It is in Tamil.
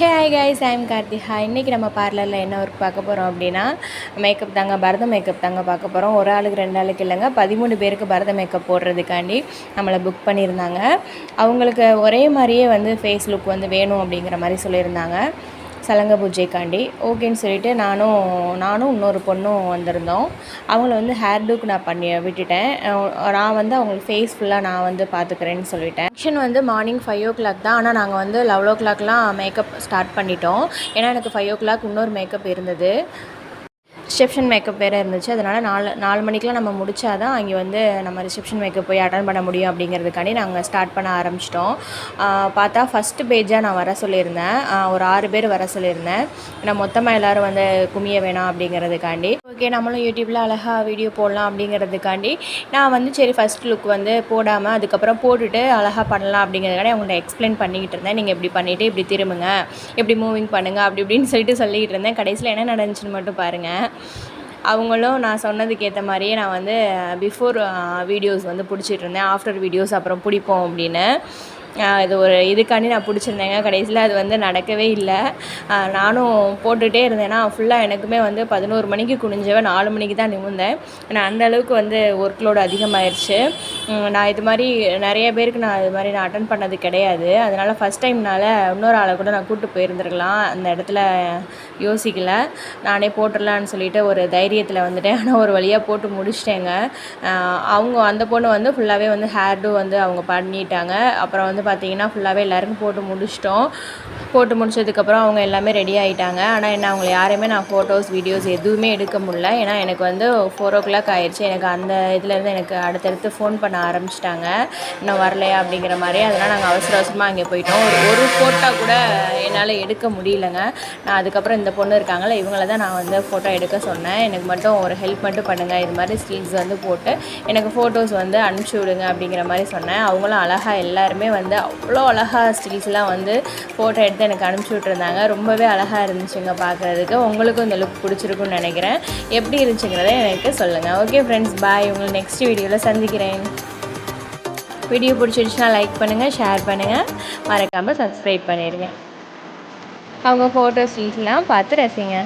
Hey hi guys I'm Karthika இன்றைக்கி நம்ம பார்லரில் என்ன ஒர்க் பார்க்க போகிறோம் அப்படின்னா மேக்கப் தாங்க பரத மேக்கப் தாங்க பார்க்க போகிறோம் ஒரு ஆளுக்கு ரெண்டு ஆளுக்கு இல்லைங்க பதிமூணு பேருக்கு பரத மேக்கப் போடுறதுக்காண்டி நம்மளை புக் பண்ணியிருந்தாங்க. அவங்களுக்கு ஒரே மாதிரியே வந்து ஃபேஸ் லுக் வந்து வேணும் அப்படிங்கிற மாதிரி சொல்லியிருந்தாங்க. சலங்க பூஜைக்காண்டி. ஓகேன்னு சொல்லிட்டு நானும் நானும் இன்னொரு பொண்ணும் வந்திருந்தோம். அவங்கள வந்து ஹேர் டூக் நான் பண்ணி விட்டுட்டேன். நான் வந்து அவங்களுக்கு ஃபேஸ் ஃபுல்லாக நான் வந்து பார்த்துக்கிறேன்னு சொல்லிட்டேன். ஃபங்க்ஷன் வந்து மார்னிங் ஃபைவ் ஓ கிளாக் தான். ஆனால் நாங்கள் வந்து லெவல் ஓ கிளாக்லாம் மேக்கப் ஸ்டார்ட் பண்ணிட்டோம். ஏன்னா எனக்கு ஃபைவ் ஓ கிளாக் இன்னொரு மேக்கப் இருந்தது. ரிசப்ஷன் மேக்கப் வேறு இருந்துச்சு. அதனால் நாலு நாலு மணிக்கெலாம் நம்ம முடித்தா தான் அங்கே வந்து நம்ம ரிசப்ஷன் மேக்கப் போய் அட்டன் பண்ண முடியும் அப்படிங்கிறதுக்காண்டி நாங்கள் ஸ்டார்ட் பண்ண ஆரம்பிச்சிட்டோம். பார்த்தா ஃபஸ்ட்டு பேஜாக நான் வர சொல்லியிருந்தேன். ஒரு ஆறு பேர் வர சொல்லியிருந்தேன். ஏன்னா மொத்தமாக எல்லோரும் வந்து குமிய வேணாம் அப்படிங்கிறதுக்காண்டி. ஓகே நம்மளும் யூடியூப்பில் அழகாக வீடியோ போடலாம் அப்படிங்கிறதுக்காண்டி நான் வந்து சரி ஃபஸ்ட் லுக் வந்து போடாமல் அதுக்கப்புறம் போட்டுட்டு அழகாக பண்ணலாம் அப்படிங்கிறதுக்காண்டி அவங்கள்ட்ட எக்ஸ்பிளைன் பண்ணிக்கிட்டு இருந்தேன். நீங்கள் இப்படி பண்ணிவிட்டு இப்படி திரும்புங்க. இப்படி மூவிங் பண்ணுங்கள் அப்படி இப்படின்னு சொல்லிட்டு சொல்லிக்கிட்டு இருந்தேன். கடைசியில் என்ன நடந்துச்சுன்னு மட்டும் பாருங்கள் அவங்களும் நான் சொன்னதுக்கு ஏற்ற மாதிரியே நான் வந்து பிஃபோர் வீடியோஸ் வந்து பிடிச்சிட்டு இருந்தேன். ஆஃப்டர் வீடியோஸ் அப்புறம் பிடிப்போம் அப்படின்னு. இது ஒரு இதுக்காண்டி நான் பிடிச்சிருந்தேங்க. கடைசியில் அது வந்து நடக்கவே இல்லை. நானும் போட்டுகிட்டே இருந்தேன்னா ஃபுல்லாக எனக்குமே வந்து பதினோரு மணிக்கு குனிஞ்சவன் நாலு மணிக்கு தான் நிமிந்தேன் நான் அந்த அளவுக்கு வந்து ஒர்க் லோடு அதிகமாகிடுச்சு நான் இது மாதிரி நிறைய பேருக்கு நான் இது மாதிரி நான் அட்டன் பண்ணது கிடையாது. அதனால் ஃபஸ்ட் டைம்னால இன்னொரு ஆளை கூட நான் கூப்பிட்டு போயிருந்துருக்கலாம். அந்த இடத்துல யோசிக்கல. நானே போட்டுடலான்னு சொல்லிட்டு ஒரு தைரியத்தில் வந்துட்டேன். ஆனால் ஒரு வழியாக போட்டு முடிச்சிட்டேங்க. அவங்க அந்த பொண்ணு வந்து ஃபுல்லாகவே வந்து ஹேர் டூ வந்து அவங்க பண்ணிட்டாங்க. அப்புறம் வந்து பார்த்தீங்கன்னா ஃபுல்லாகவே எல்லாருக்கும் போட்டு முடிச்சிட்டோம். போட்டு முடிச்சதுக்கப்புறம் அவங்க எல்லாமே ரெடி ஆகிட்டாங்க ஆனால் என்ன அவங்களை யாரையுமே நான் ஃபோட்டோஸ் வீடியோஸ் எதுவுமே எடுக்க முடியல. ஏன்னா எனக்கு வந்து ஃபோர் ஓ கிளாக் ஆயிடுச்சு. எனக்கு அந்த இதுலேருந்து எனக்கு அடுத்தடுத்து ஃபோன் பண்ண ஆரம்பிச்சிட்டாங்க. இன்னும் வரலையா அப்படிங்கிற மாதிரி. அதனால் நாங்கள் அவசர அவசரமாக அங்கே போயிட்டோம். ஒரு ஒரு ஃபோட்டோ கூட என்னால் எடுக்க முடியலங்க. நான் அதுக்கப்புறம் இந்த பொண்ணு இருக்காங்களே இவங்கள தான் நான் வந்து ஃபோட்டோ எடுக்க சொன்னேன். எனக்கு மட்டும் ஒரு ஹெல்ப் மட்டும் பண்ணுங்கள் இது மாதிரி ஸ்டீல்ஸ் வந்து போட்டு எனக்கு ஃபோட்டோஸ் வந்து அனுப்பிச்சி விடுங்க அப்படிங்கிற மாதிரி சொன்னேன். அவங்களும் அழகாக எல்லாருமே வந்து அவ்வளோ அழகாக ஸ்டீல்ஸ்லாம் வந்து ஃபோட்டோ எடுத்து எனக்கு அனுப்பிச்சி விட்ருந்தாங்க ரொம்பவே அழகாக இருந்துச்சுங்க பார்க்குறதுக்கு உங்களுக்கும் இந்த லுக் பிடிச்சிருக்குன்னு நினைக்கிறேன். எப்படி இருந்துச்சுங்கிறத எனக்கு சொல்லுங்கள் ஓகே ஃப்ரெண்ட்ஸ் பாய் உங்களை நெக்ஸ்ட் வீடியோவில் சந்திக்கிறேன். வீடியோ பிடிச்சிருச்சுன்னா லைக் பண்ணுங்கள் ஷேர் பண்ணுங்கள் மறக்காமல் சப்ஸ்கிரைப் பண்ணிடுங்க அவங்க ஃபோட்டோஸ்லாம் பார்த்து ரசிங்க.